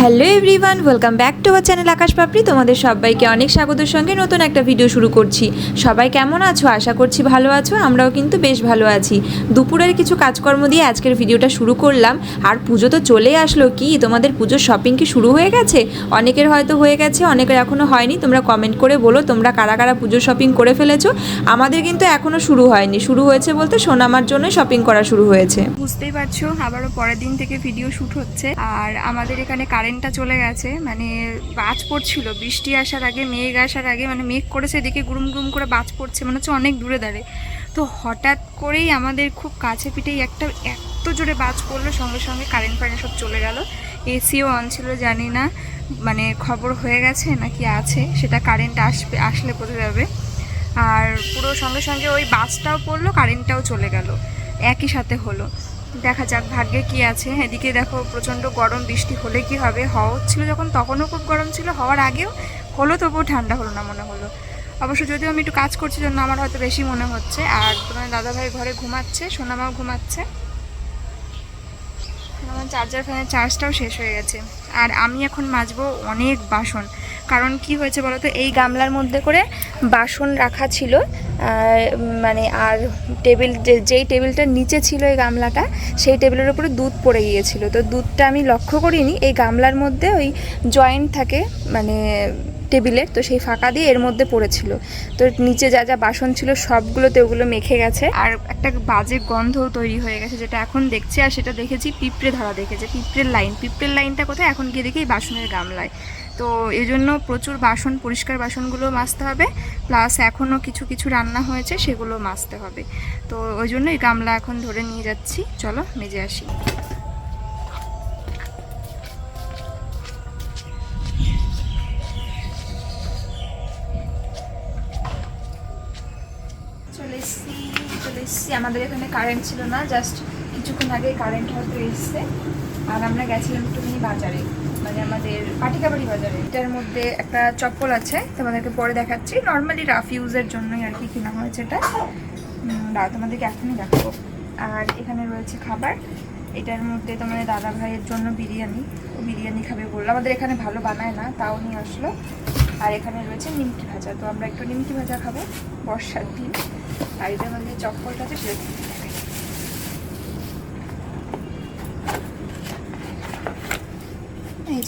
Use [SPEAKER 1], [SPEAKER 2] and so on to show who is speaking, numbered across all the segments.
[SPEAKER 1] Hello everyone, welcome back to our channel Akash Papri. তোমাদের সবাইকে অনেক স্বাগতের সঙ্গে নতুন একটা ভিডিও শুরু করছি। সবাই কেমন আছো? আশা করছি ভালো আছো, আমরাও কিন্তু বেশ ভালো আছি। দুপুরের কিছু কাজকর্ম দিয়ে আজকের ভিডিওটা শুরু করলাম। আর পুজো তো চলেই আসলো কি? তোমাদের পুজোর শপিং কি শুরু হয়ে গেছে? অনেকের হয়তো হয়ে গেছে, অনেকের এখনও হয়নি। তোমরা কমেন্ট করে বলো, তোমরা কারা কারা পুজোর শপিং করে ফেলেছো? আমাদের কিন্তু এখনও শুরু হয়নি। শুরু হয়েছে বলতে সোনামার জন্য শপিং করা শুরু হয়েছে।
[SPEAKER 2] বুঝতেই পারছ, আবারও পরের দিন থেকে ভিডিও শ্যুট হচ্ছে। আর আমাদের এখানে কারেন্টটা চলে গেছে মানে বাজ পড়ছিল। বৃষ্টি আসার আগে, মেঘ আসার আগে মানে মেঘ করেছে, এদিকে গুরুম গুরুম করে বাজ পড়ছে, মনে হচ্ছে অনেক দূরে দাঁড়ে। তো হঠাৎ করেই আমাদের খুব কাছে পিঠেই একটা এত জোরে বাজ পড়ল, সঙ্গে সঙ্গে কারেন্ট ফারেন্ট সব চলে গেল। এসিও অন ছিল, জানি না মানে খবর হয়ে গেছে নাকি আছে, সেটা কারেন্ট আসবে, আসলে বোঝা যাবে। আর পুরো সঙ্গে সঙ্গে ওই বাসটাও পড়ল, কারেন্টটাও চলে গেল। একই সাথে হলো। দেখা যাক ভাগ্যে কি আছে। এদিকে দেখো প্রচণ্ড গরম, বৃষ্টি হলে কি হবে? হওয়া ছিল যখন, তখনও খুব গরম ছিল। হওয়ার আগেও হলো, তবুও ঠান্ডা হলো না মনে হলো। অবশ্য যদিও আমি একটু কাজ করছি জন্য আমার হয়তো বেশি মনে হচ্ছে। আর তোমার দাদাভাই ঘরে ঘুমাচ্ছে, সোনামাও ঘুমাচ্ছে। আমার চার্জার ফ্যানের চার্জটাও শেষ হয়ে গেছে। আর আমি এখন মাজবো অনেক বাসন। কারণ কি হয়েছে বলো তো এই গামলার মধ্যে করে বাসন রাখা ছিল মানে আর টেবিল যেই টেবিলটার নিচে ছিল এই গামলাটা, সেই টেবিলের উপরে দুধ পড়ে গিয়েছিল। তো দুধটা আমি লক্ষ্য করিনি, এই গামলার মধ্যে ওই জয়েন্ট থাকে মানে টেবিলের, তো সেই ফাঁকা দিয়ে এর মধ্যে পড়েছিল। তো নিচে যা যা বাসন ছিল সবগুলোতে ওগুলো মেখে গেছে। আর একটা বাজে গন্ধ তৈরি হয়ে গেছে, যেটা এখন দেখছি আর সেটা দেখেছি পিঁপড়ে ধরা দেখেছে, পিঁপড়ের লাইন। পিঁপড়ের লাইনটা কোথায়? এখন গিয়ে দেখি বাসনের গামলায়। তো এই জন্য প্রচুর বাসন, পরিষ্কার বাসনগুলো মাজতে হবে। প্লাস এখনও কিছু কিছু রান্না হয়েছে, সেগুলো মাজতে হবে। তো ওই জন্য এই গামলা এখন ধরে নিয়ে যাচ্ছি। চলো, মেজে আসি। এসছি আমাদের এখানে কারেন্ট ছিল না জাস্ট কিছুক্ষণ আগে কারেন্ট হয়তো এসছে। আর আমরা গেছিলাম একটুখানি বাজারে। মানে আমাদের পাটিকাবাড়ি বাজারে। এটার মধ্যে একটা চপ্পল আছে, তোমাদেরকে পরে দেখাচ্ছি। নর্মালি রাফ ইউজের জন্যই আর কি কেনা হয়েছে এটা দাঁড়াও তোমাদেরকে এখনই দেখাবো। আর এখানে রয়েছে খাবার। এটার মধ্যে তোমাদের দাদা ভাইয়ের জন্য বিরিয়ানি। ও বিরিয়ানি খাবে বলল। আমাদের এখানে ভালো বানায় না, তাও নিয়ে আসলো। আর এখানে রয়েছে নিমকি ভাজা। তো আমরা একটু নিমকি ভাজা খাব, বর্ষার দিন। আর এটার মধ্যে চপ্পলটা আছে, সেটা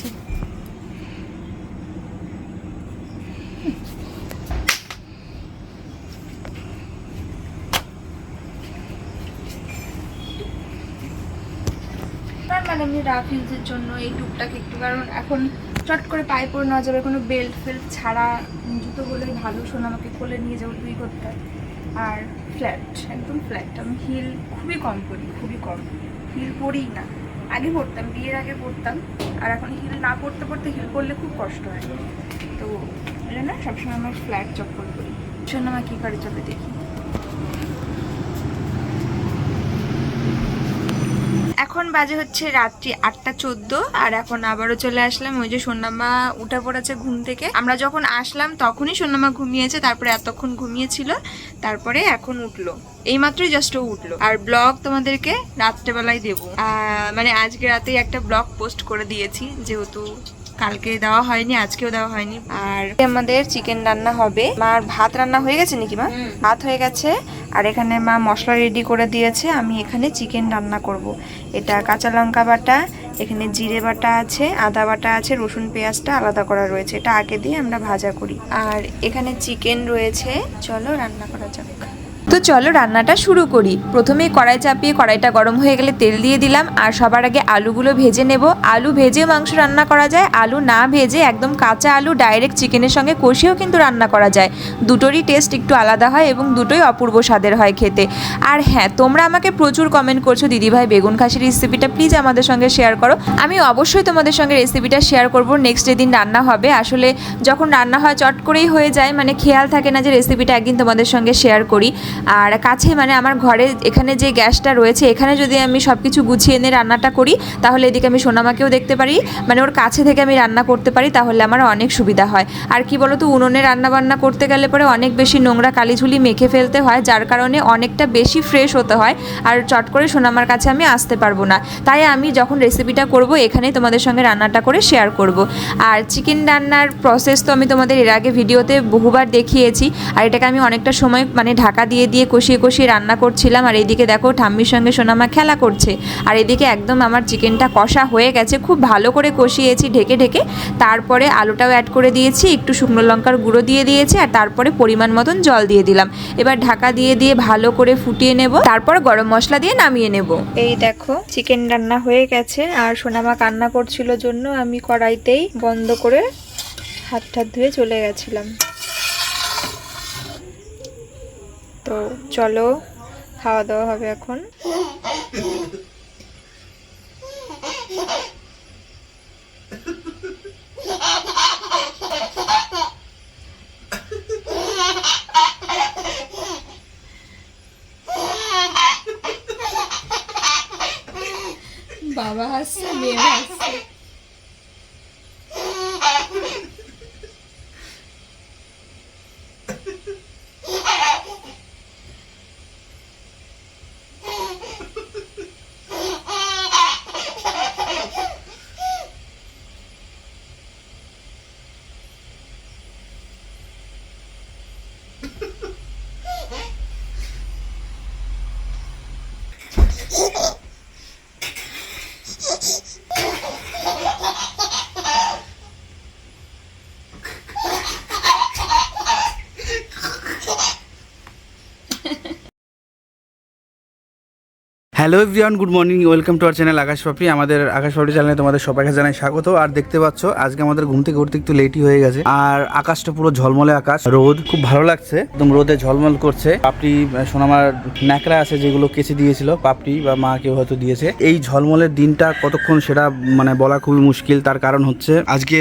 [SPEAKER 2] যে মানে জন্য এই টুকটাক একটু, কারণ এখন চট করে পায়ে পরে নেওয়া যাবে, কোনো বেল্ট ফেল্ট ছাড়া জুতো বলেই ভালো। শোনা, আমাকে কোলে নিয়ে যাব তুই করতে আর ফ্ল্যাট একদম ফ্ল্যাট আমি হিল খুবই কম করি খুবই কম। হিল পরিই না। আগে পড়তাম, বিয়ের আগে পড়তাম। আর এখন হিল না পড়তে পড়তে হিল করলে খুব কষ্ট হয়। তো এটা না সবসময় আমার ফ্ল্যাট চপ্পল করি জন্য আমার কী করে চলে দেখি। এখন বাজে হচ্ছে রাত্রি আটটা চোদ্দ আর এখন আবারও চলে আসলাম ওই যে সোনামা উঠে পড়েছে ঘুম থেকে। আমরা যখন আসলাম তখনই সোনামা ঘুমিয়েছে তারপরে এতক্ষণ ঘুমিয়েছিল তারপরে এখন উঠল। এইমাত্রই জাস্ট ও উঠল। আর ব্লগ তোমাদেরকে রাত্রেবেলায় দেবো। আহ, মানে আজকে রাতেই একটা ব্লগ পোস্ট করে দিয়েছি যেহেতু কালকে দেওয়া হয়নি আজকেও দেওয়া হয়নি। আর আমাদের চিকেন রান্না হবে। মার ভাত রান্না হয়ে গেছে নাকি মা? ভাত হয়ে গেছে। আর এখানে মা মশলা রেডি করে দিয়েছে, আমি এখানে চিকেন রান্না করব। এটা কাঁচা লঙ্কা বাটা, এখানে জিরে বাটা আছে, আদা বাটা আছে, রসুন পেঁয়াজটা আলাদা করা রয়েছে, এটা আগে দিয়ে আমরা ভাজা করি আর এখানে চিকেন রয়েছে, চলো রান্না করা যাক
[SPEAKER 1] তো চলো রান্নাটা শুরু করি। প্রথমে কড়াই চাপিয়ে কড়াইটা গরম হয়ে গেলে তেল দিয়ে দিলাম আর সবার আগে আলুগুলো ভেজে নেব। আলু ভেজেও মাংস রান্না করা যায়, আলু না ভেজে একদম কাঁচা আলু ডাইরেক্ট চিকেনের সঙ্গে কষিয়েও কিন্তু রান্না করা যায়। দুটোরই টেস্ট একটু আলাদা হয় এবং দুটোই অপূর্ব স্বাদের হয় খেতে। আর হ্যাঁ তোমরা আমাকে প্রচুর কমেন্ট করছ দিদিভাই বেগুন খাসির রেসিপিটা প্লিজ আমাদের সঙ্গে শেয়ার করো। আমি অবশ্যই তোমাদের সঙ্গে রেসিপিটা শেয়ার করব নেক্সট যেদিন রান্না হবে। আসলে যখন রান্না হয় চট করেই হয়ে যায় মানে খেয়াল থাকে না যে রেসিপিটা একদিন তোমাদের সঙ্গে শেয়ার করি। আর কাছে মানে আমার ঘরে এখানে যে গ্যাসটা রয়েছে, এখানে যদি আমি সব কিছু গুছিয়ে এনে রান্নাটা করি, তাহলে এদিকে আমি সোনামাকেও দেখতে পারি। মানে ওর কাছে থেকে আমি রান্না করতে পারি, তাহলে আমার অনেক সুবিধা হয়। আর কি বলতো, উনুনে রান্না বান্না করতে গেলে পরে অনেক বেশি নোংরা কালিঝুলি মেখে ফেলতে হয়, যার কারণে অনেকটা বেশি ফ্রেশ হতে হয়। আর চট করে সোনামার কাছে আমি আসতে পারব না। তাই আমি যখন রেসিপিটা করব, এখানেই তোমাদের সঙ্গে রান্নাটা করে শেয়ার করব। আর চিকেন রান্নার প্রসেস তো আমি তোমাদের এর আগে ভিডিওতে বহুবার দেখিয়েছি। আর এটাকে আমি অনেকটা সময় মানে ঢাকা দিয়ে দিয়ে কষিয়ে কষিয়ে রান্না করছিলাম, আর এদিকে দেখো ঠাম্মির সঙ্গে সোনামা খেলা করছে। আর এদিকে একদম আমার চিকেনটা কষা হয়ে গেছে, খুব ভালো করে কষিয়েছি ঢেকে ঢেকে। তারপরে আলুটাও অ্যাড করে দিয়েছি, একটু শুকনো লঙ্কার গুঁড়ো দিয়ে দিয়েছি, আর তারপরে পরিমাণ মতন জল দিয়ে দিলাম। এবার ঢাকা দিয়ে দিয়ে ভালো করে ফুটিয়ে নেব, তারপর গরম মশলা দিয়ে নামিয়ে নেব। এই দেখো, চিকেন রান্না হয়ে গেছে, আর সোনামা কান্না করছিল জন্য আমি কড়াইতেই বন্ধ করে হাত টাত ধুয়ে চলে গেছিলাম। তো চলো খাওয়া দাওয়া হবে এখন। বাবা হাসছে মেয়ে হাসছে।
[SPEAKER 3] Hello everyone, good morning, welcome to our channel Akash Papri আমাদের আকাশ পাপড়ি চ্যানেলে তোমাদের সবাইকে জানাই স্বাগত। আর দেখতে পাচ্ছ, আজকে আমাদের ঘুম থেকে উঠতে একটু লেটই হয়ে গেছে। আর আকাশটা পুরো ঝলমলে আকাশ। রোদ খুব ভালো লাগছে, একদম রোদে ঝলমল করছে। পাপড়ি সোনামার ন্যাকড়া আছে যেগুলো কেচে দিয়েছিল, পাপড়ি বা মা কেউ হয়তো দিয়েছে। এই ঝলমলের দিনটা কতক্ষণ সেটা মানে বলা খুবই মুশকিল। তার কারণ হচ্ছে, আজকে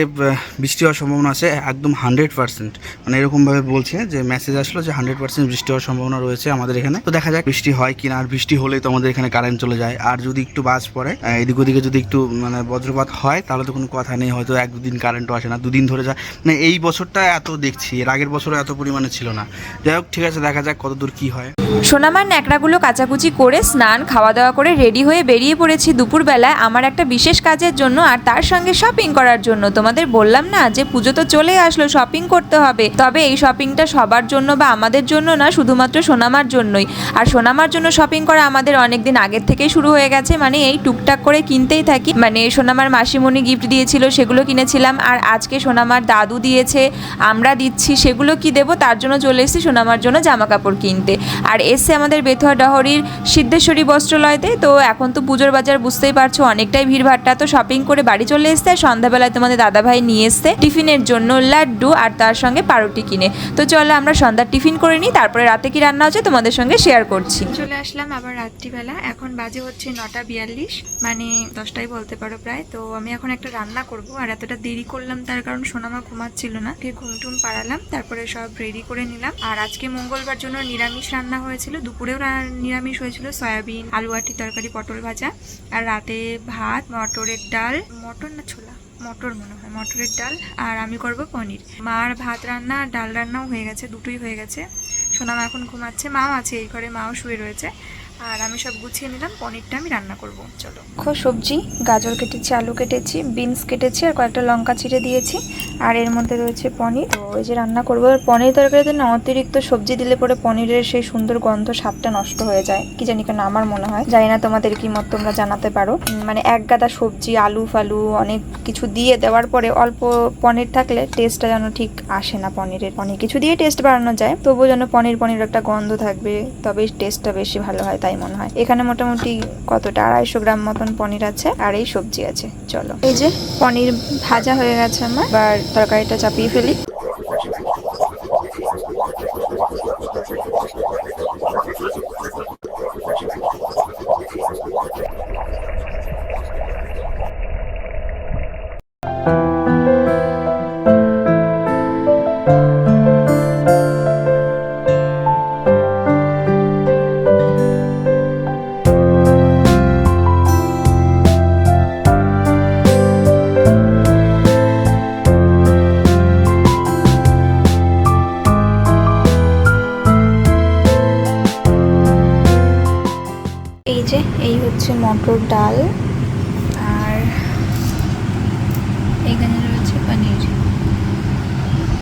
[SPEAKER 3] বৃষ্টি হওয়ার সম্ভাবনা আছে একদম হান্ড্রেড পার্সেন্ট। মানে এরকম ভাবে বলছে যে মেসেজ আসলো যে, হান্ড্রেড পার্সেন্ট বৃষ্টি হওয়ার সম্ভাবনা রয়েছে আমাদের এখানে। তো দেখা যাক, বৃষ্টি হয় কিনা। আর বৃষ্টি হলেই তো আমাদের এখানে কারেন্ট চলে যায়। আর যদি একটু বাস পড়ে এদিক ওদিকে যদি একটু মানে বজ্রপাত হয়, তাহলে তো কোনো কথা নেই, হয়তো এক দুদিন কারেন্টও আসে না, দুদিন ধরে যায়। মানে এই বছরটা এত দেখছি, এর আগের বছরও এত পরিমাণে ছিল না। যাই হোক, ঠিক আছে, দেখা যাক কতদূর কি হয়।
[SPEAKER 1] সোনামার ন্যাকড়াগুলো কাচাকুচি করে স্নান খাওয়া দাওয়া করে রেডি হয়ে বেরিয়ে পড়েছি দুপুরবেলায় আমার একটা বিশেষ কাজের জন্য আর তার সঙ্গে শপিং করার জন্য। তোমাদের বললাম না যে পুজো তো চলে আসলো শপিং করতে হবে। তবে এই শপিংটা সবার জন্য বা আমাদের জন্য না, শুধুমাত্র সোনামার জন্যই। আর সোনামার জন্য শপিং করা আমাদের অনেক দিন আগের থেকেই শুরু হয়ে গেছে। মানে এই টুকটাক করে কিনতেই থাকি। মানে সোনামার মাসিমণি গিফট দিয়েছিল, সেগুলো কিনেছিলাম। আর আজকে সোনামার দাদু দিয়েছে, আমরা দিচ্ছি, সেগুলো কি দেবো? তার জন্য চলে এসেছি সোনামার জন্য জামা কাপড় কিনতে। আর এসছে আমাদের বেথুয়া ডহরির সিদ্ধেশ্বরী বস্ত্রালয়তে। তো এখন তো পুজোর বাজার বুঝতেই পারছ, অনেকটাই ভিড়ভাট্টা। তো শপিং করে বাড়ি চলে এসছে, আর সন্ধ্যাবেলায় তোমাদের দাদাভাই নিয়ে এসছে টিফিনের জন্য লাড্ডু আর তার সঙ্গে পাউরুটি কিনে। তো চলো আমরা সন্ধ্যার টিফিন করে নিই, তারপরে রাতে কি রান্না হচ্ছে তোমাদের সঙ্গে শেয়ার করছি।
[SPEAKER 2] চলে আসলাম আবার রাত্রিবেলা, এখন বাজে হচ্ছে নটা বিয়াল্লিশ মানে দশটাই বলতে পারো প্রায়। তো আমি এখন একটা রান্না করব, আর এতটা দেরি করলাম তার কারণ সোনামা ঘুমাচ্ছিল না। ঘুম টুম পাড়ালাম, তারপরে সব রেডি করে নিলাম। আর আজকে মঙ্গলবার জন্য নিরামিষ রান্না হয়েছিল, দুপুরেও নিরামিষ হয়েছিল, সয়াবিন, আলু আটি তরকারি, পটল ভাজা, আর রাতে ভাত, মটরের ডাল, মটর না ছোলা? মটর মনে হয়, মটরের ডাল, আর আমি করব পনির। মার ভাত রান্না ডাল রান্নাও হয়ে গেছে, দুটোই হয়ে গেছে। সোনাম এখন ঘুমাচ্ছে, মাও আছে এই ঘরে, মাও শুয়ে রয়েছে। আর আমি সব গুছিয়ে নিলাম, পনিরটা আমি রান্না করব। চলো।
[SPEAKER 1] দেখো, সবজি, গাজর কেটেছি, আলু কেটেছি, বিনস কেটেছি, আর কয়েকটা লঙ্কা ছিঁড়ে দিয়েছি। আর এর মধ্যে রয়েছে পনির। তো এই যে রান্না করব, আর পনির তরকারিতে না অতিরিক্ত সবজি দিলে পরে পনিরের সেই সুন্দর গন্ধ, স্বাদটা নষ্ট হয়ে যায়। কি জানি কেন আমার মনে হয়। জানি না তোমাদের কি মত, তোমরা জানাতে পারো। মানে এক গাদা সবজি, আলু ফালু, অনেক কিছু দিয়ে দেওয়ার পরে অল্প পনির থাকলে টেস্টটা যেন ঠিক আসে না পনিরের। অনেক কিছু দিয়ে টেস্ট বাড়ানো যায়। তবুও যেন পনির পনির একটা গন্ধ থাকবে তবে টেস্টটা বেশি ভালো হয় তাই মনে হয়। এখানে মোটামুটি কতটা? আড়াইশো গ্রাম মতন পনির আছে আর এই সবজি আছে। চলো। এই যে পনির ভাজা হয়ে গেছে আমার। এবার তরকারিটা চাপিয়ে ফেলি।
[SPEAKER 2] হচ্ছে মটর ডাল